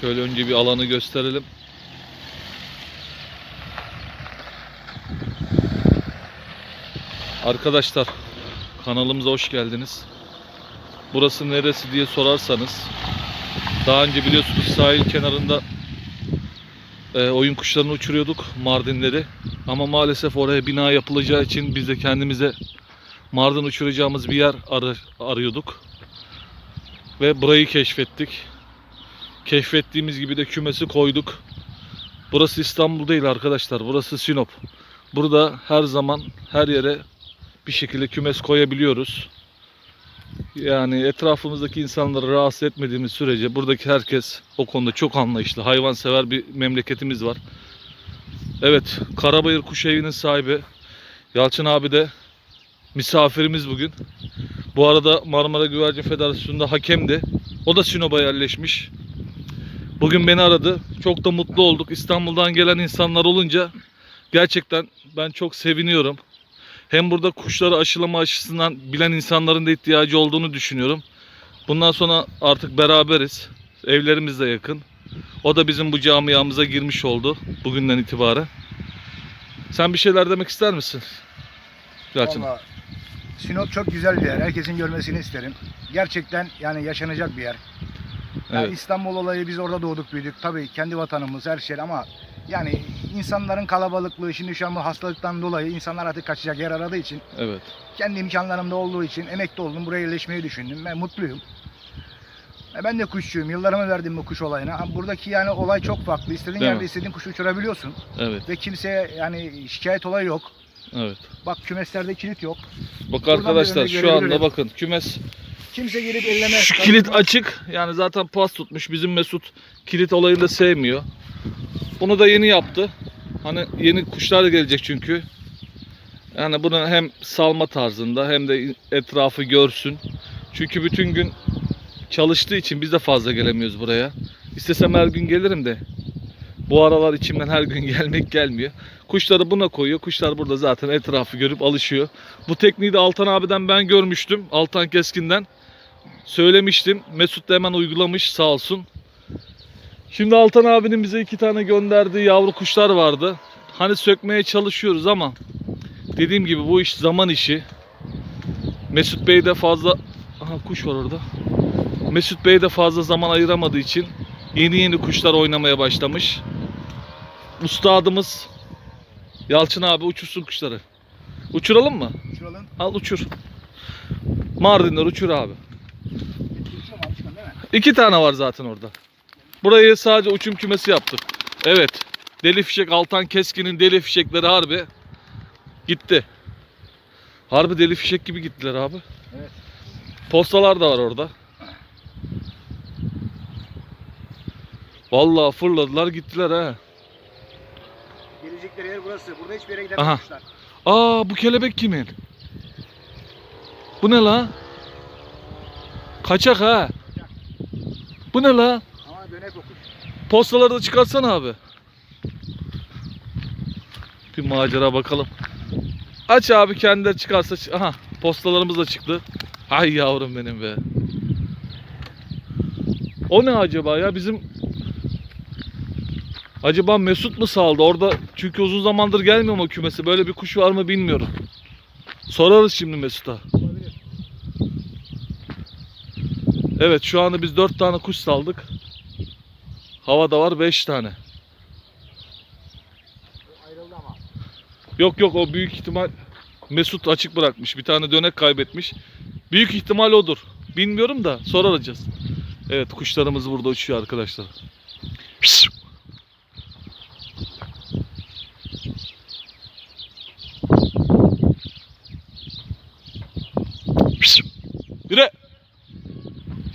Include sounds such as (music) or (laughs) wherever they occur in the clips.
Şöyle önce bir alanı gösterelim. Arkadaşlar kanalımıza hoş geldiniz. Burası neresi diye sorarsanız daha önce biliyorsunuz sahil kenarında e, oyun kuşlarını uçuruyorduk Mardinleri. Ama maalesef oraya bina yapılacağı için biz de kendimize Mardin uçuracağımız bir yer ar- arıyorduk. Ve burayı keşfettik. Keşfettiğimiz gibi de kümesi koyduk. Burası İstanbul değil arkadaşlar. Burası Sinop. Burada her zaman her yere bir şekilde kümes koyabiliyoruz. Yani etrafımızdaki insanları rahatsız etmediğimiz sürece buradaki herkes o konuda çok anlayışlı. Hayvansever bir memleketimiz var. Evet, Karabayır Kuş Evi'nin sahibi Yalçın abi de misafirimiz bugün. Bu arada Marmara Güvercin Federasyonu'nda hakemdi. O da Sinop'a yerleşmiş. Bugün beni aradı. Çok da mutlu olduk. İstanbul'dan gelen insanlar olunca gerçekten ben çok seviniyorum. Hem burada kuşları aşılama aşısından bilen insanların da ihtiyacı olduğunu düşünüyorum. Bundan sonra artık beraberiz. Evlerimiz de yakın. O da bizim bu camiamıza girmiş oldu bugünden itibaren. Sen bir şeyler demek ister misin? Valla Sinop çok güzel bir yer. Herkesin görmesini isterim. Gerçekten yani yaşanacak bir yer. Yani Evet. İstanbul olayı biz orada doğduk büyüdük. Tabii kendi vatanımız her şey ama yani insanların kalabalıklığı şimdi şu an bu hastalıktan dolayı insanlar artık kaçacak yer aradığı için Evet. kendi imkanlarımda olduğu için emekli oldum. Buraya yerleşmeyi düşündüm. Ben mutluyum. E Ben de kuşçuyum. Yıllarımı verdim bu kuş olayına. Buradaki yani olay çok farklı. İstediğin Değil yerde mi? istediğin kuşu uçurabiliyorsun. Evet. Ve kimseye yani şikayet olayı yok. Evet. Bak kümeslerde kilit yok. Bak Buradan arkadaşlar şu anda bakın kümes Kimse gelip elleme. Şu kilit açık. Yani zaten pas tutmuş. Bizim Mesut kilit olayını da sevmiyor. Bunu da yeni yaptı. Hani yeni kuşlar da gelecek çünkü. Yani bunu hem salma tarzında hem de etrafı görsün. Çünkü bütün gün çalıştığı için biz de fazla gelemiyoruz buraya. İstesem her gün gelirim de. Bu aralar içimden her gün (laughs) gelmek gelmiyor. Kuşları buna koyuyor. Kuşlar burada zaten etrafı görüp alışıyor. Bu tekniği de Altan abiden ben görmüştüm. Altan Keskin'den söylemiştim. Mesut da hemen uygulamış sağ olsun. Şimdi Altan abinin bize iki tane gönderdiği yavru kuşlar vardı. Hani sökmeye çalışıyoruz ama dediğim gibi bu iş zaman işi. Mesut Bey de fazla Aha kuş var orada. Mesut Bey de fazla zaman ayıramadığı için yeni yeni kuşlar oynamaya başlamış. Ustadımız Yalçın abi uçursun kuşları. Uçuralım mı? Uçuralım. Al uçur. Mardinler uçur abi. Uçurum abi çıkın değil mi? İki tane var zaten orada. Burayı sadece uçum kümesi yaptık. Evet. Deli fişek Altan Keskin'in deli fişekleri harbi gitti. Harbi deli fişek gibi gittiler abi. Evet. Postalar da var orada. Vallahi fırladılar gittiler ha. Gelecekleri yer burası. Burada hiçbir yere Aha. gidemez kuşlar. Aa bu kelebek kimin? Bu ne la? Kaçak ha. Bu ne la? Ama dönek o kuş. Postaları da çıkartsana abi. Bir macera bakalım. Aç abi kendileri çıkarsa. çı- Aha postalarımız da çıktı. Ay yavrum benim be. O ne acaba ya bizim Acaba Mesut mu saldı orada çünkü uzun zamandır gelmiyor mu kümesi böyle bir kuş var mı bilmiyorum. Sorarız şimdi Mesut'a. Olabilir. Evet şu anda biz 4 tane kuş saldık. Havada var 5 tane. Ayrıldı ama. Yok yok o büyük ihtimal Mesut açık bırakmış. Bir tane dönek kaybetmiş. Büyük ihtimal odur. Bilmiyorum da soraracağız. Evet kuşlarımız burada uçuyor arkadaşlar. Yürü.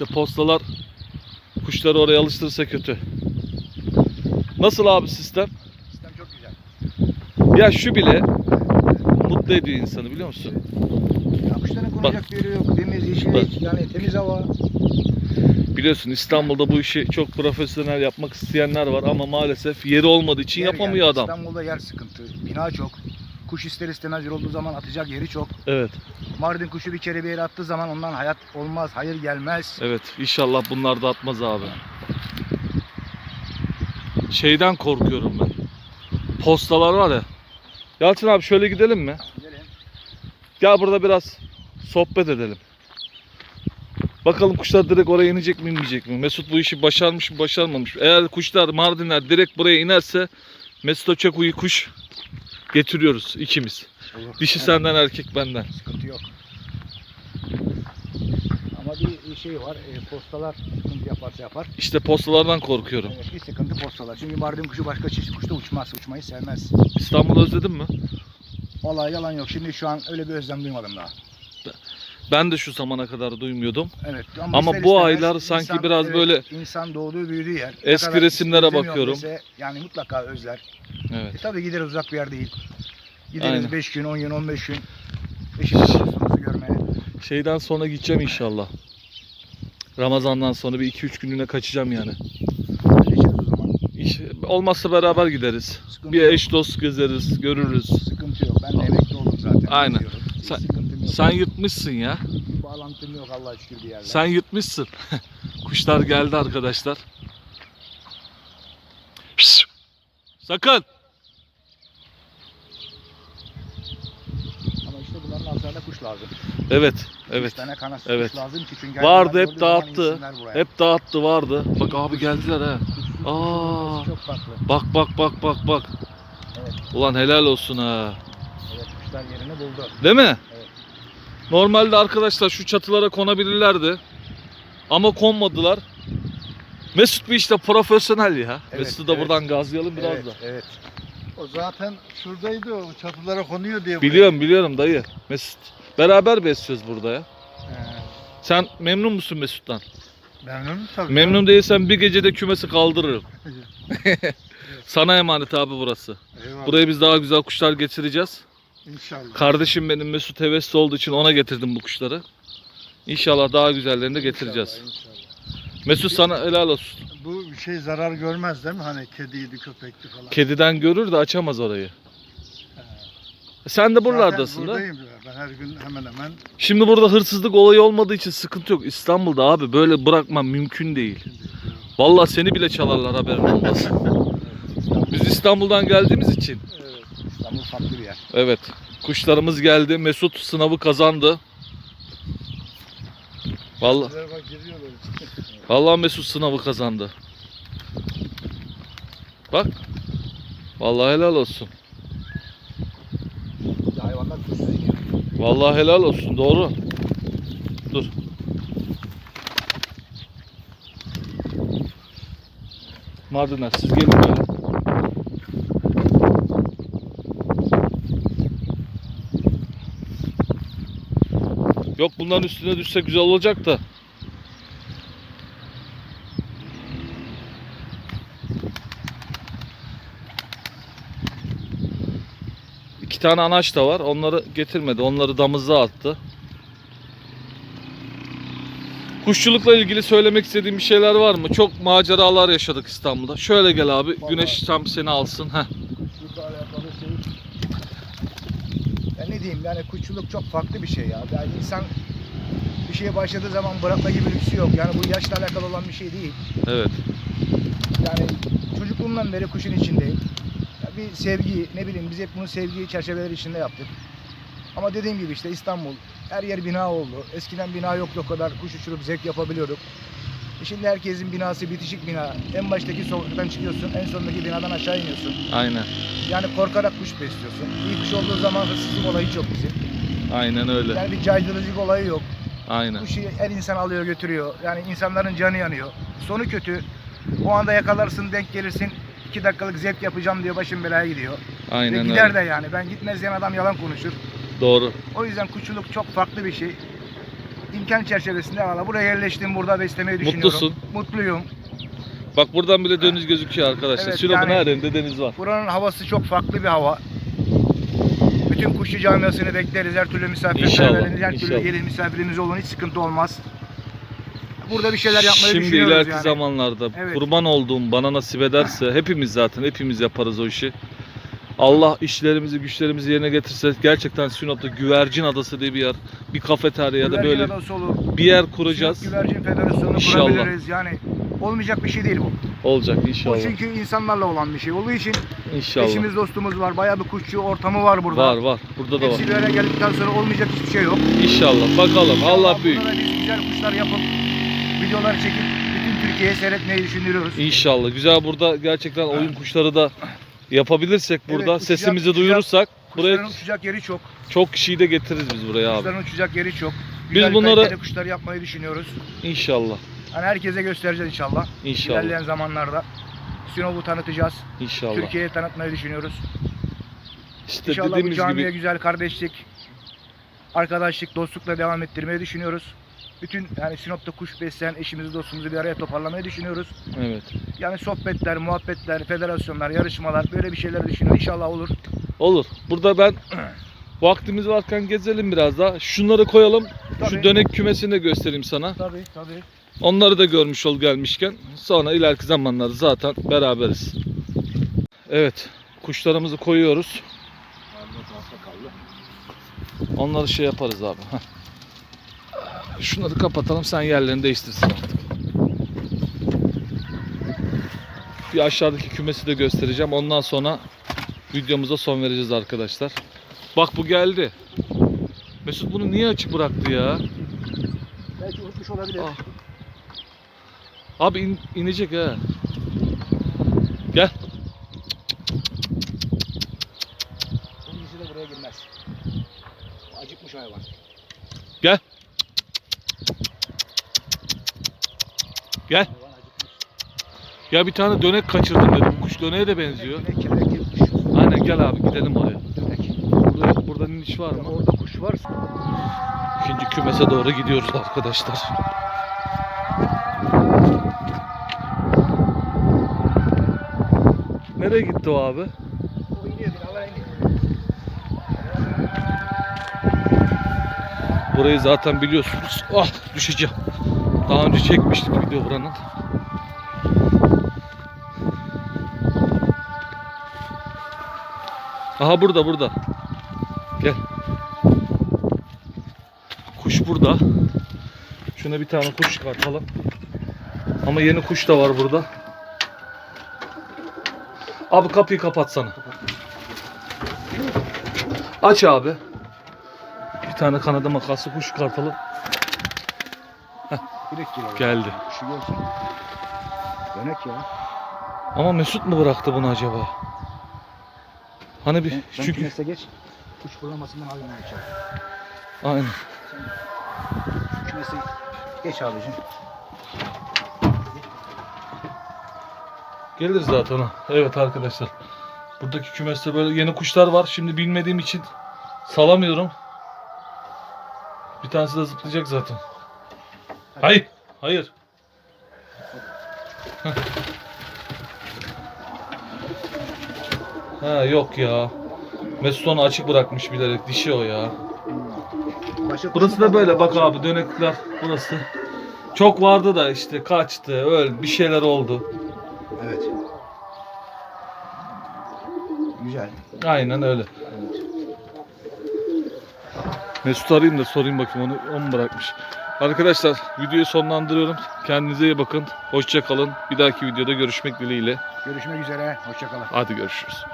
İşte postalar kuşları oraya alıştırırsa kötü. Nasıl abi sistem? Sistem çok güzel. Ya şu bile mutlu ediyor insanı biliyor musun? Ya kuşların konacak bir yeri yok. Temiz, yeşillik, yani temiz hava. Biliyorsun İstanbul'da bu işi çok profesyonel yapmak isteyenler var ama maalesef yeri olmadığı için Yer yapamıyor yani. adam. İstanbul'da yer sıkıntı. Bina çok. Kuş ister istemez yorulduğu zaman atacak yeri çok. Evet, Mardin kuşu bir kere bir yere attığı zaman ondan hayat olmaz, hayır gelmez. evet. İnşallah bunlar da atmaz abi. şeyden korkuyorum ben. Postalar var ya. Yalçın abi şöyle gidelim mi? Gelin. Gel burada biraz sohbet edelim. Bakalım kuşlar direkt oraya inecek mi inmeyecek mi? Mesut bu işi başarmış mı başarmamış mı? Eğer kuşlar Mardinler direkt buraya inerse Mesut Öçeku'yu kuş getiriyoruz ikimiz. Olur. Dişi Evet, senden erkek benden. Sıkıntı yok. Ama bir şey var. E, postalar sıkıntı yaparsa yapar. İşte postalardan korkuyorum. Evet, bir sıkıntı postalar. Çünkü Mardin kuşu başka çeşit kuşta uçmaz. Uçmayı sevmez. İstanbul'u özledin mi? Vallahi yalan yok. Şimdi şu an öyle bir özlem duymadım daha. Ben de şu zamana kadar duymuyordum. Evet. Ama ister bu aylar sanki biraz böyle- insan doğduğu büyüdüğü yer. Eski resimlere bakıyorum. dese, yani mutlaka özler. Evet. E tabii gideriz uzak bir yer değil. Gideriz Aynen. 5 gün, 10 gün, 15 gün. Eşimizi dostumuzu görmeye. Şeyden sonra gideceğim inşallah. Ramazan'dan sonra bir 2-3 günlüğüne kaçacağım yani. Geçeriz o zaman. İş, olmazsa beraber gideriz. Sıkıntı Bir yok. eş dost gezeriz, görürüz. Sıkıntı yok. Ben de emekli oldum zaten. Aynen. Hiç Sen- sıkıntım yok. Sen yırtmışsın ya. Bağlantım yok Allah'a şükür bir yerle. Sen yırtmışsın. (laughs) Kuşlar geldi arkadaşlar. Sakın. Ama işte bunların altlarında kuş lazım. Evet, Üç evet. tane kanat Evet. kuş lazım ki çünkü Vardı, hep dağıttı. buraya. Hep dağıttı vardı. Bak abi geldiler ha. Aa. kuş- Çok farklı. Bak bak bak bak bak. Evet. Ulan helal olsun ha. Evet kuşlar yerini buldu. Değil mi? Evet. Normalde arkadaşlar şu çatılara konabilirlerdi. Ama konmadılar. Mesut bir işte profesyonel ya. Evet, Mesut'u da evet. buradan gazlayalım biraz evet, da. Evet. O zaten şuradaydı o çatılara konuyor diye. Biliyorum biliyorum dayı. Mesut. Beraber besliyoruz burada ya. Sen memnun musun Mesut'tan? Memnunum tabii. Memnun değilsen bir gecede kümesi kaldırırım. (laughs) (laughs) Sana emanet abi burası. Eyvallah. Buraya biz daha güzel kuşlar getireceğiz. İnşallah. Kardeşim benim Mesut hevesli olduğu için ona getirdim bu kuşları. İnşallah daha güzellerini de getireceğiz. İnşallah, inşallah. Mesut sana helal olsun. Bu bir şey zarar görmez değil mi? Hani kediydi, köpekti falan. Kediden görür de açamaz orayı. Sen de Zaten buralardasın da. buradayım ya. Ben her gün hemen hemen Şimdi burada hırsızlık olayı olmadığı için sıkıntı yok. İstanbul'da abi böyle bırakmam mümkün değil. Vallahi seni bile çalarlar haberin olmaz. (laughs) Biz İstanbul'dan geldiğimiz için. evet. İstanbul farklı bir yer. Evet. Kuşlarımız geldi. Mesut sınavı kazandı. Vallahi, bak içine. (laughs) vallahi Mesut sınavı kazandı. Bak. Vallahi helal olsun. Vallahi helal olsun. Doğru. Dur. Mardinler siz gelin böyle. Yok bunların üstüne düşse güzel olacak da. Tane anaç da var. Onları getirmedi. Onları damızda attı. Kuşçulukla ilgili söylemek istediğim bir şeyler var mı? Çok maceralar yaşadık İstanbul'da. Şöyle gel abi. Vallahi. Güneş tam seni alsın. Heh. Şey. Ben ne diyeyim yani kuşçuluk çok farklı bir şey ya. Yani insan bir şeye başladığı zaman bırakma gibi lüksü yok. Yani bu yaşla alakalı olan bir şey değil. Evet. Yani çocukluğumdan beri kuşun içindeyim. Bir sevgi, ne bileyim biz hep bunu sevgi çerçeveleri içinde yaptık. Ama dediğim gibi işte İstanbul, her yer bina oldu. Eskiden bina yoktu o kadar kuş uçurup zevk yapabiliyorduk. E şimdi herkesin binası bitişik bina. En baştaki sokaktan çıkıyorsun, en sondaki binadan aşağı iniyorsun. Aynen. Yani korkarak kuş besliyorsun. İyi kuş olduğu zaman hırsızlık olayı çok bizim. Aynen öyle. Yani bir caydırıcılık olayı yok. Aynen. Kuşu her insan alıyor götürüyor. Yani insanların canı yanıyor. Sonu kötü. O anda yakalarsın denk gelirsin. İki dakikalık zevk yapacağım diyor başın belaya gidiyor. Ve Aynen gider öyle. de yani. Ben gitmez diyen adam yalan konuşur. Doğru. O yüzden kuşçuluk çok farklı bir şey. İmkan çerçevesinde valla buraya yerleştim burada beslemeyi düşünüyorum. Mutlusun. Mutluyum. Bak buradan bile deniz gözüküyor arkadaşlar. Evet, Sinop'un yani- her yerinde deniz var. Buranın havası çok farklı bir hava. Bütün kuşçu camiasını bekleriz. Her türlü misafirperveriniz, her türlü gelin misafirimiz olun. Hiç sıkıntı olmaz. Burada bir şeyler yapmayı Şimdi düşünüyoruz ileriki yani. zamanlarda Evet. kurban olduğum bana nasip ederse hepimiz zaten hepimiz yaparız o işi. Allah işlerimizi güçlerimizi yerine getirse gerçekten Sinop'ta Güvercin Adası diye bir yer, bir kafeterya ya da Güvercin böyle adası olur. bir yer kuracağız. Güvercin Federasyonu İnşallah. kurabiliriz. Yani olmayacak bir şey değil bu. Olacak Bu inşallah. çünkü insanlarla olan bir şey olduğu için İnşallah. eşimiz dostumuz var. Bayağı bir kuşçu ortamı var burada. Var var. Burada da var. Hepsi bir araya geldikten sonra olmayacak hiçbir şey yok. İnşallah. Bakalım. Allah büyük. Burada da biz güzel kuşlar yapıp videolar çekip bütün Türkiye'ye seyretmeyi düşünüyoruz. İnşallah. Güzel burada gerçekten oyun kuşları da yapabilirsek Evet, burada uçacak, sesimizi uçacak. duyurursak buraya Kuşların uçacak yeri çok. çok kişiyi de getiririz biz buraya abi. Kuşların uçacak yeri çok. Biz Güzel bunları- kaliteli kuşlar yapmayı düşünüyoruz. İnşallah. Hani herkese göstereceğiz inşallah. İnşallah. İlerleyen zamanlarda. Sinop'u tanıtacağız. İnşallah. Türkiye'ye tanıtmayı düşünüyoruz. İşte İnşallah bu dediğimiz camiye gibi güzel kardeşlik, arkadaşlık, dostlukla devam ettirmeyi düşünüyoruz. Bütün yani Sinop'ta kuş besleyen eşimizi, dostumuzu bir araya toparlamayı düşünüyoruz. evet. Yani sohbetler, muhabbetler, federasyonlar, yarışmalar böyle bir şeyler düşünüyoruz. İnşallah olur. Olur. Burada ben vaktimiz varken gezelim biraz daha. Şunları koyalım. Şu Tabii. dönek kümesini de göstereyim sana. Tabii tabii. Onları da görmüş ol gelmişken. Sonra ileriki zamanlarda zaten beraberiz. Evet. Kuşlarımızı koyuyoruz. Onları şey yaparız abi. Şunları kapatalım sen yerlerini değiştirsin artık. Bir aşağıdaki kümesi de göstereceğim. Ondan sonra videomuza son vereceğiz arkadaşlar. Bak bu geldi. Mesut bunu niye açık bıraktı ya? Belki unutmuş olabilir. Ah. Abi in- inecek ha. Gel. İkincisi de buraya girmez. Acıkmış hayvan. Gel. Gel. Ya bir tane dönek kaçırdım dedim. Kuş döneğe de benziyor. Aynen gel abi gidelim oraya. Burada, burada iniş var mı? Orada kuş var. İkinci kümese doğru gidiyoruz arkadaşlar. Nereye gitti o abi? Burayı zaten biliyorsunuz. Ah düşeceğim. Daha önce çekmiştik video buranın. Aha burada burada. Gel. Kuş burada. Şuna bir tane kuş çıkartalım. Ama yeni kuş da var burada. Abi kapıyı kapatsana. Aç abi. Bir tane kanadı makaslı kuş. Direkt giriyor. Geldi. Kuşu görsün. Dönek ya. Ama Mesut mu bıraktı bunu acaba? Hani bir Sen, sen çünkü kümese geç. Kuş fırlamasından alayım içeri. aynen. Kümese geç abicim. Gelir zaten o. Evet arkadaşlar. Buradaki kümeste böyle yeni kuşlar var. Şimdi bilmediğim için salamıyorum. Bir tanesi de zıplayacak zaten. Hayır. Hayır. Ha yok ya. Mesut onu açık bırakmış bilerek. Dişi o ya. Burası da böyle bak abi dönekler burası. Çok vardı da işte kaçtı, öl, bir şeyler oldu. Evet. Güzel. Aynen öyle. Mesut arayayım da sorayım bakayım onu, o mu bırakmış. Arkadaşlar videoyu sonlandırıyorum. Kendinize iyi bakın. Hoşça kalın. Bir dahaki videoda görüşmek dileğiyle. Görüşmek üzere. Hoşçakalın. Hadi görüşürüz.